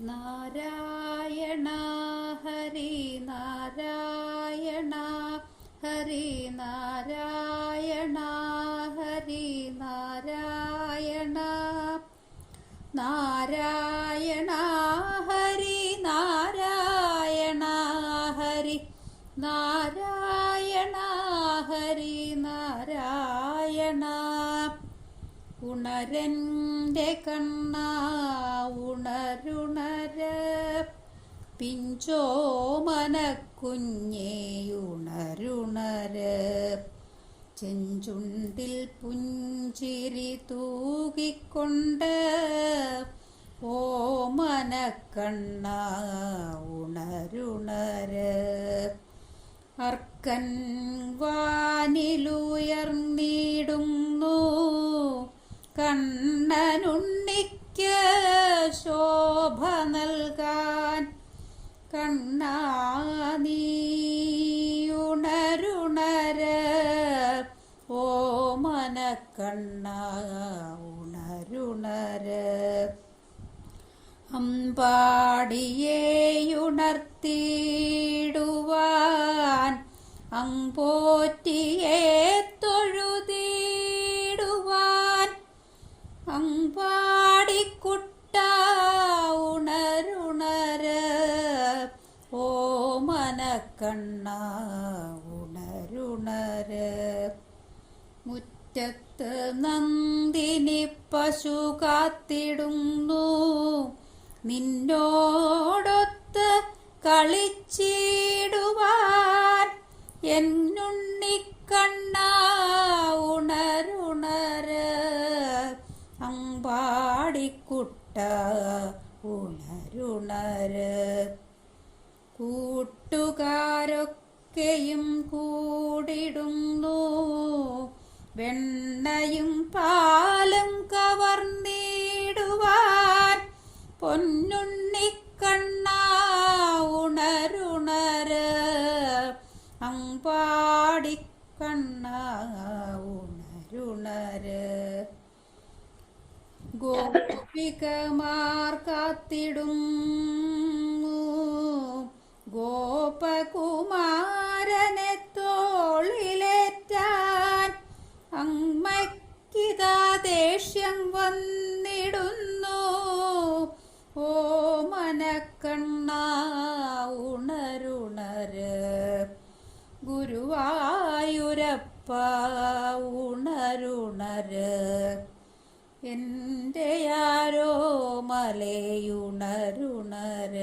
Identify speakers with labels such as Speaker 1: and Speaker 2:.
Speaker 1: നാരായണ ഹരി നാരായണ ഹരി നാരായണ ഹരി നാരായണ. നാരായണ ഹരി നാരായണ ഹരി നാരായണ ഹരി നാരായണ. ഉണരന്റെ കണ്ണ ഉണരുണര പിഞ്ചോ മനക്കുഞ്ഞേയുണരുണര ചെഞ്ചുണ്ടിൽ പുഞ്ചിരി തൂകിക്കൊണ്ട് ഓ മനക്കണ്ണ ഉണരുണര. അർക്കൻ വാനിലുയർന്നിടുന്നു കണ്ണനുണ്ണിക്ക് ശോഭ നൽകാൻ കണ്ണാ നീയുണരുണര ഓമന കണ്ണ ഉണരുണര അമ്പാടിയേയുണർത്തിയിടുവാൻ അമ്പോറ്റിയെ തൊഴുതിടുവാൻ അമ്പാടിക്കുട്ട ഓമന കണ്ണ ഉണരുണര. മുറ്റത്ത് നന്ദിനി പശു കാത്തിടുന്നു. നിന്നോടൊത്ത് കളിച്ചിടുവാൻ എന്നുണ്ണിക്കണ്ണ ഉണരുണര. അമ്പാടിക്കുട്ട ഉണരുണര. കൂട്ടുകാരൊക്കെയും കൂടിടുന്നു. വെണ്ണയും പാലും കവർന്നിടുവാൻ പൊന്നുണ്ണിക്കണ്ണ ഉണരുണര്. അമ്പാടിക്കണ്ണ ഉണരുണര്. ഗോപികമാർ കാത്തിടുന്നു ഗോപകുമാരനെ തോളിലേറ്റാൻ അമ്മയ്ക്കിതാ ദേഷ്യം വന്നിടുന്നു. ഓ മനക്കണ്ണ ഉണരുണര്. ഗുരുവായൂരപ്പ ഉണരുണര്. എന്റെ ആരോ മലയുണരുണര.